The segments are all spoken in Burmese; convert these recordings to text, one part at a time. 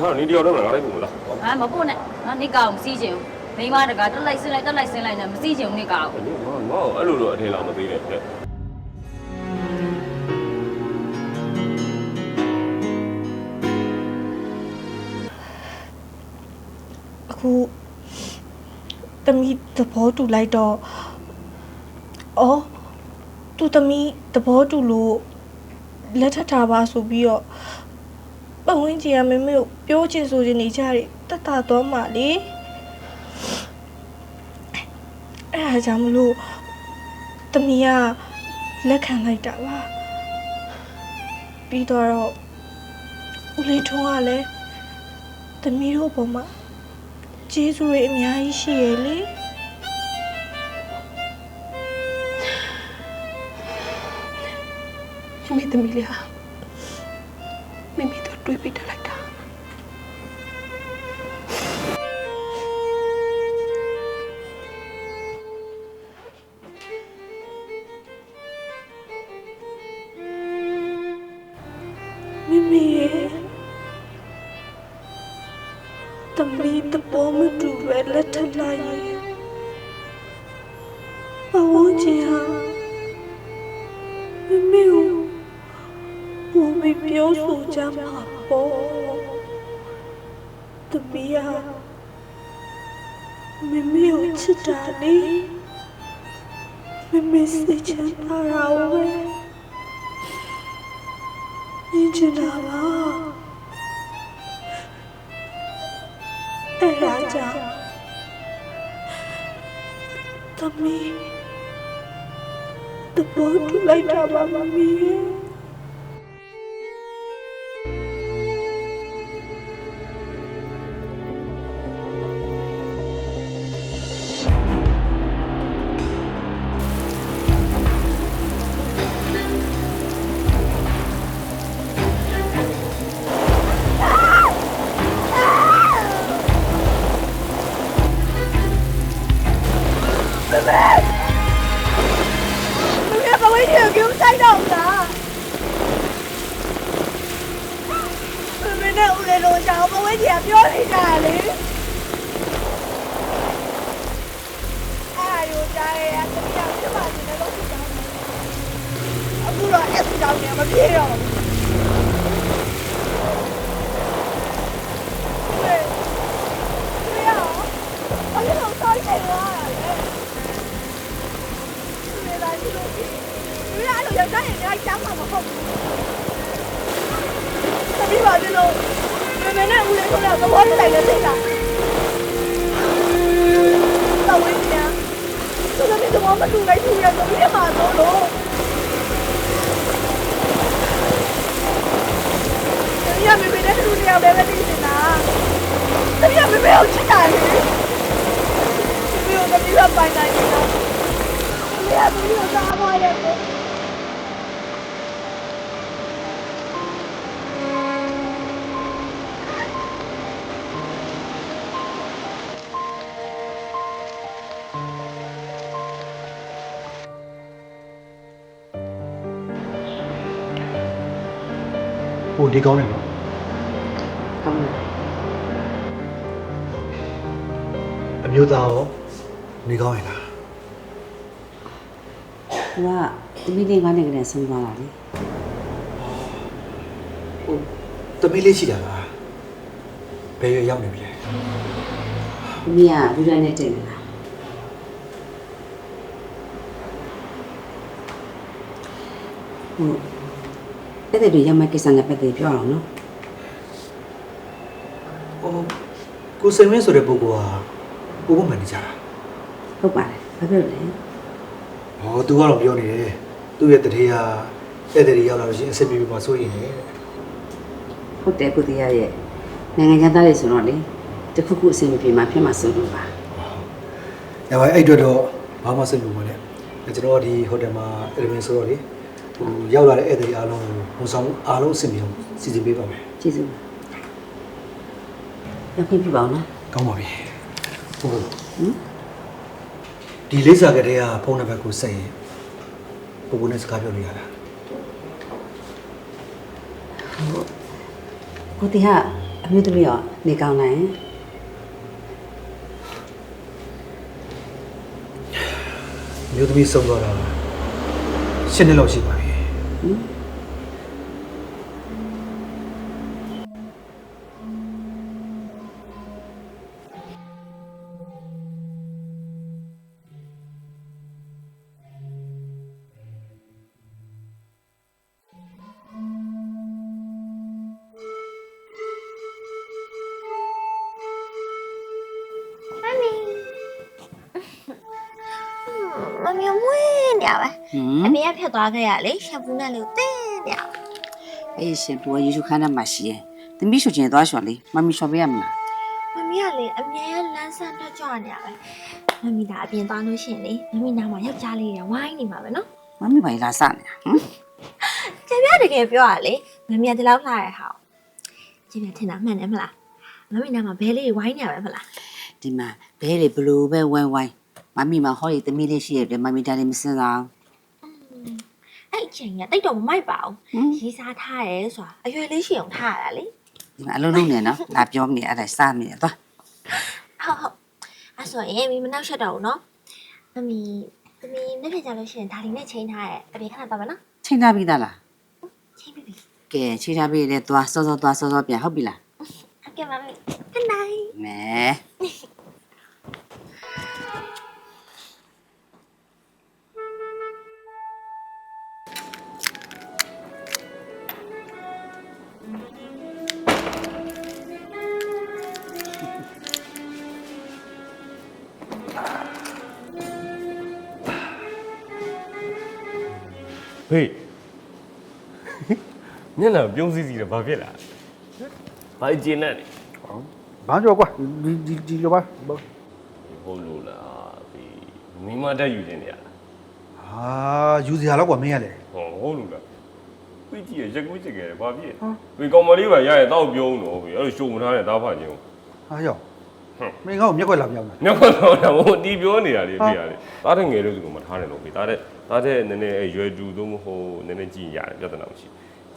ထားနေတယောက်တော့ငါလိုက်ပုံမလားအာမပို့နဲ့နော်နေကောင်မစီးချင်ဘူးမိမတကတက်လိုက်ဆင်းလိုက်တက်လိုက်ဆင်းလိုက်နဲ့မစီးချင်ဘူးနေကောင်ဒီငါငါအဲ့လိုတော့အထင်လာမသေးနဲ့တဲ့အခုတမီသဘောတူလိုက်တော့အော်သူတမီသဘောတူလို့လက်ထပ်ထားပါဆိုပြီးတော့ ပဝင်းကြီးကမမေကိုပြောချင်ဆိုချင်နေကြတယ်တတ်တာတော့မှလေအဲ့ဒါကြောင့်မလို့တမီကလက်ခံလိုက်တာပါပြီးတော့ဦးလေးထုံးကလည်းတမီတို့ပေါ်မှာကျေးဇူးတွေအများကြီးရှိရလေမိသမီးလေးဟာမိမိတို့ တွေးပြီးတက်လိုက်တာမိမိရဲ့တမီတပေါ်မတူပဲလက်ထပ်လိုက်ရင်ဘဝချင်ဟာ ပြီးပြောဆိုကြမှာပေါ့သမီးဟာမမေကိုချစ်တာလေမမေစိတ်ချမ်းသာတာဝဲနေချင်တာပါအဲ့ဒါကြောင့်သမီးတပေါ်ထူလိုက်တာပါမမီး နဲ့ဦးလေးလိုချောင်းဘဝကြီးကပြောနေကြတယ်လေအာရိုကြားရတမီးကပြပါနေတယ်လို့ပြောတယ်အခုတော့အဲ့ဒီကြောင့်မပြေတော့ဘူးဟဲ့မင်းရောဘာလို့ဆောင်းနေသွားတာလဲနေလာရှိ လို့ဒီလိုယောက်ျားရင်လည်းကြားမှာမဟုတ်ဘူး။တပီးပါပြီလို့မမနဲ့ဦးလေးဆိုတော့သဘောတူလိုက်လို့သိတာ။တော့ဝင်းပြန်။သူလည်းသဘောမတူလိုက်ဘူးရတော့ဒီမှာတော့လို့။တပီးကမမနဲ့တူနေအောင်လည်းမသိနေတာ။တပီးကမမကိုချစ်တာလေ။ဒီလိုတပီးကပိုင်နိုင်နေတာ။မရဘူးလို့သာပါရဲ့ ကိုဟိုဒီကောင်းတယ်နော်ကောင်းတယ်အမျိုးသားရောနေကောင်းရင်လားသူကတမီးလေးငါးနဲ့ကလေးဆုံးသွားတာလေဟိုတမီးလေးရှိတာလားဘယ်ရွယ်ရောက်နေပြီလဲတမီးကလူရနဲ့တင်နေတာဟုတ် အဲ့ဒါတွေရမကိစ္စနဲ့ပတ်သက်ပြောအောင်နော်ဟိုကိုစိန်မင်းဆိုတဲ့ပုဂ္ဂိုလ်ဟာဘုဘမှန်နေကြတာဟုတ်ပါတယ်ဘာဖြစ်လို့လဲဟောသူကတော့ပြောနေတယ်သူ့ရဲ့တတိယတဲ့တည်းရောက်လာလို့ရှိရင်အဆင်ပြေပြေမှာစိုးရင်လေဟုတ်တယ်ကုတရားရဲ့နိုင်ငံသားတွေဆိုတော့လေတခုခုအဆင်မပြေမှဖြစ်မှာစိုးလို့ပါ။ရပါအဲ့အတွက်တော့ဘာမှစိတ်မပူပါနဲ့။ကျွန်တော်ကဒီဟိုတယ်မှာအဲ့လိုမျိုးဆိုတော့လေ ဟိုရောက်လာတဲ့ဧည့်သည်အားလုံးကိုဝန်ဆောင်မှုအားလုံးအဆင်ပြေအောင်စီစဉ်ပေးပါမယ်ကျေးဇူးပါရခွင့်ပြုပါအောင်နော်။ကောင်းပါပြီ။ဟုတ်ဟမ်ဒီလိပ်စာကလေးကဖုန်းနံပါတ်ကိုဆက်ရင်ပူပူနဲ့စကားပြောလို့ရတာကိုတရားအမျိုးသမီးရောနေကောင်းလားယင်မျိုးသမီးဆုံးသွားတာရှင်းနှစ်လောက်ရှိပါ ပြီ မမီမွေးနေရပဲဟွအန်းမေကဖြတ်သွားခဲ့ရလေရှက်ဘူးနဲ့လို့တင်းနေရအေးရှင်ဘူရေရှုခန်းထဲမှာရှိရဲ့သမီးရှုချင်သွားလျှော်လေမမီလျှော်ပေးရမလားမမီကလေအမြဲလမ်းဆန်းထွက်ကြွနေရပဲမမီဒါအပြင်သွားလို့ရှိရင်လေမမီနားမှာယောက်ျားလေးတွေဝိုင်းနေမှာပဲနော်မမီဘာလာစနေတာဟမ်ကျန်ပြတကယ်ပြောရလေမမီကဒီလောက်လှရဟာကျန်ပြထင်တာမှန်တယ်မလားမမီနားမှာဘဲလေးတွေဝိုင်းနေရပဲမလားဒီမှာဘဲလေဘလူးပဲဝိုင်းဝိုင်း မမီမှာဟောရီသမီးလေးရှိရတယ်မမီဒါလေးမစင်စား အဲ့အချိန်ကတိတ်တော့မမိုက်ပါဟမ်ဘူးရေးစားထားရဲဆိုတာအရွယ်လေးရှိအောင်ထားရတာလေဒီမှာအလုံးလုံးနေနော်လာပြောနေအဲ့ဒါစားနေတယ်သွားဟုတ်ဟုတ်အဲ့ဆိုရင်မီမနောက်ရှက်တော့ဘူးနော်မမီမမီနေ့ပြန်ကြလို့ရှိရင်ဒါလေးနဲ့ချိန်ထားရဲအပြင်ခဏတော့မယ်နော်ချိန်ထားပြီးသားလားချိန်ပြီပြီကဲချိန်ထားပြီးလေသွားစောစောသွားစောစောပြန်ဟုတ်ပြီလားဟုတ်ကဲ့ပါမေ Good night မဲ ဖေးမျက်နှာပြုံးစည်းစည်းတယ်ဘာဖြစ်လာဘာကျင်းနဲ့ဘာကြောကွာဒီဒီဒီလိုပါဟုတ်လို့လားဖေးမိမတက်ယူနေရလားဟာယူစရာတော့ကွာမင်းရတယ်ဟောဟုတ်လို့လားဖေးကြည့်ရရက်ကွေးချစ်ခဲ့တယ်ဘာဖြစ်ဖေးကောင်မလေးပါရရတော့ပြုံးတော့ဖေးအဲ့လိုရှုံမထားတဲ့သားဖာချင်းဟာရောက်ဟွန်း မင်းကောက်မျက်ကွက်လာပြောင်းတာ ညောတော့တော့ဟိုတီပြောနေတာလေဖေးရတယ်သားတဲ့ငယ်လို့ဒီလိုမထားနဲ့လို့ဖေးသားတဲ့သားတဲ့နည်းနည်းရွယ်တူသို့မဟုတ်နည်းနည်းကြည့်ရတယ်ပြဿနာမရှိ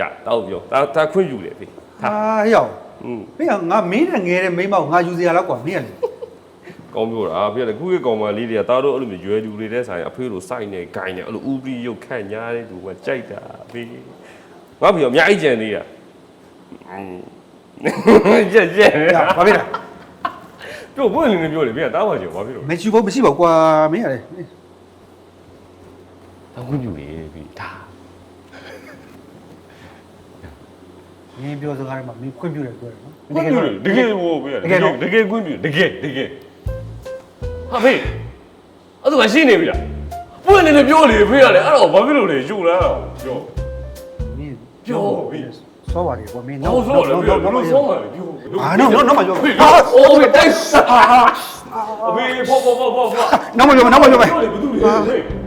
ရတောက်ပြောသားသားခွင့်ယူတယ်ဖေး ဟာရောက် อืม မင်းကငါမင်းနဲ့ငယ်တဲ့မိန်းမကိုငါယူစရာတော့ကွာမင်းရတယ် ကောင်းပြောတာဖေးရတယ်ခုခေတ်ကောင်မလေးတွေကသားတို့အဲ့လိုမျိုးရွယ်တူတွေတဲ့ဆိုင်အဖေလိုစိုက်နေဂိုင်းနေအဲ့လိုဥပရိရုပ်ခန့်ညားတဲ့သူကကြိုက်တာဖေးငါဖေးအများကြီးကြံသေးတာอืมရက်ရက် ရဘာဖြစ်လဲ ပြောဘွင့်နေနေပြောလေဖေးကတားပါချင်ဘာဖြစ်လို့မချူဖို့မရှိပါဘူးကွာမင်းရတယ်တောင်းခွင့်ယူလေဖေးဒါမင်းပြောစကားတွေမှာမင်းခွင့်ပြုတယ်ပြောတယ်နော်ခွင့်ပြုတယ်တကယ်ဟိုဖေးရတကယ်တကယ်ခွင့်ပြုတကယ်တကယ်ဟာဖေးအဲ့ဒါရှိနေပြီလားပွင့်နေနေပြောလေဖေးရတယ်အဲ့တော့ဘာဖြစ်လို့လဲယူလားပြောမင်းပြောဖေး စောပါတယ်ကွာမင်းနောက်ဆုံးလည်းပြောလို့ဆုံးပါလေပြောအာနော်နော်မပြောဖေးဟာအိုးဖေးတိုက်စားအဖေဖောဖောဖောဖောဖောနောက်မပြောနောက်မပြောမယ်ပြောလေဘယ်သူလဲ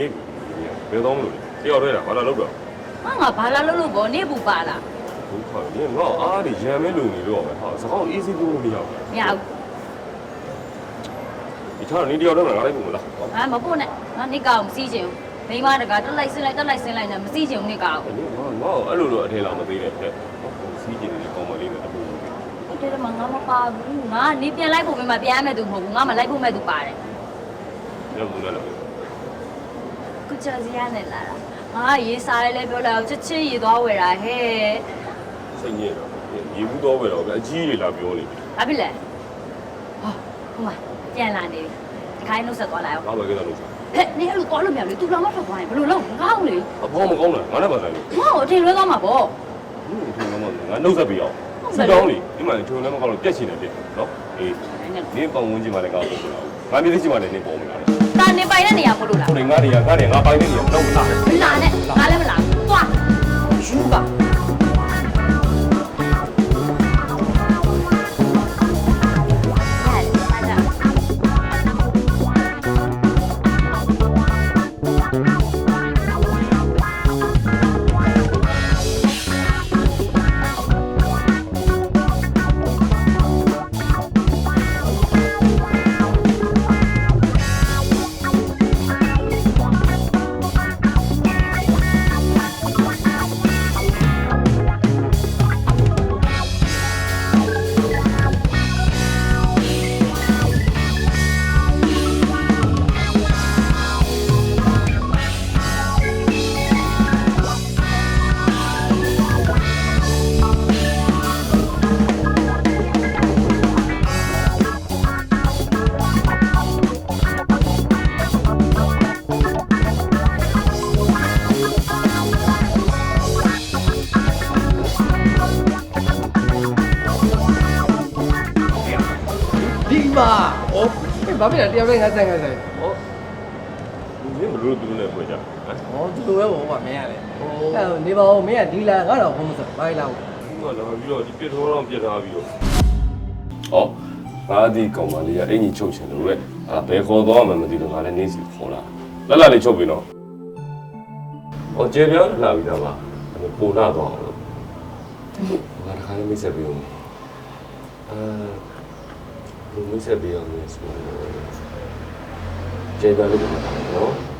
တယ်ချန်ကြီးဘယ်တော့မလို့တယောက်တည်းတာဘာလာလို့တော့ငါငါဘာလာလို့လို့ပေါ့နင်းဘူးပါလားဘုခါနေငါအားနေရံမဲလုံနေတော့ပဲဟာစကောင်းအေးစီးလို့မရဘူးမရဘူးဒီချာနေတယောက်တည်းမှာငါလိုက်ပုံမလားငါမပို့နဲ့ငါနစ်ကောင်မစီးချင်ဘူးမိမတကတက်လိုက်ဆင်းလိုက်တက်လိုက်ဆင်းလိုက်နဲ့မစီးချင်ဘူးနစ်ကောင်အဲ့ငါငါအဲ့လိုတော့အထင်လာမသေးတဲ့တဲ့စီးကြည့်နေကောင်းမလေးနဲ့တပူအဲ့တဲမှာငါမပါဘူးငါနေပြန်လိုက်ဖို့မင်းမပြန်ရမဲ့သူမဟုတ်ဘူးငါမလိုက်ဖို့မဲ့သူပါတယ်လည်းဘူးလည်းကု ချာစီရနဲ့လာတာငါရေးစားလဲလဲပြောလိုက်အောင်ချက်ချင်းရေးသွားဝယ်တာဟဲ့စိတ်ညစ်တော့ရေဘူးတော့ပဲတော့အကြီးတွေလာပြောနေပြီဘာဖြစ်လဲဟာဟိုမှာပြန်လာနေပြီဒီခိုင်းနှုတ်ဆက်သွားလိုက်အောင်ငါပဲကိစ္စလို့ဟဲ့နေအဲ့လိုသွားလို့မရဘူးလေသူတော်မထွက်သွားရင်ဘယ်လိုလုပ်ငါ့ကိုလေအဖေမကောင်းလားငါနဲ့ပါဆိုင်လို့ငါ့ကိုအထင်လွဲသွားမှာပေါ့ဟင်းထင်တော့ငါနှုတ်ဆက်ပြီးအောင်စကောင်းလေဒီမှာချုံလည်းမကောင်းလို့ပြက်ချင်တယ်ပြက်နော်အေးနင်းပေါင်ဝင်ကြီးမှလည်းငါပုံမလားငါမြေးကြီးမှလည်းနင်းပုံမလား တာနေပိုင်တဲ့နေရာမလို့လားဟိုငါနေရငါနေငါပိုင်နေနေတော့မလား မလာနဲ့ငါလည်းမလာဘူးသွားယူပါပါ အေးဘာဖြစ်လဲတယောက်တည်းငါဆိုင်ငါဆိုင်ဩမင်းဘလို့သူတို့နဲ့ဖွဲ့ကြဟမ်ဩဒီလိုပဲဘောပါမင်းရတယ်အဲ့နေပါဦးမင်းကဒီလာငါတော့ဘုံမစဘာလာဘူးဒီကလာပြီးတော့ဒီပြစ်ထောတော့ပြစ်ထားပြီးတော့ဟောငါဒီကောင်မလေးကအင်ကြီးချုပ်ချင်လို့လေအာဘယ်ခေါ်သွားမှမသိတော့ငါလည်းနေစီခေါ်လာလက်လာလေးချုပ်ပြီနော်ဟောကျေပြားလာပြီးသားပါပိုလာတော့အောင်လို့ငါတခါလေးမိတ်ဆက်ပြီးအောင်အာ လူမိတ်ဆက်ပြီးအောင်လေဆိုကျေပြားလေးကမတားနော်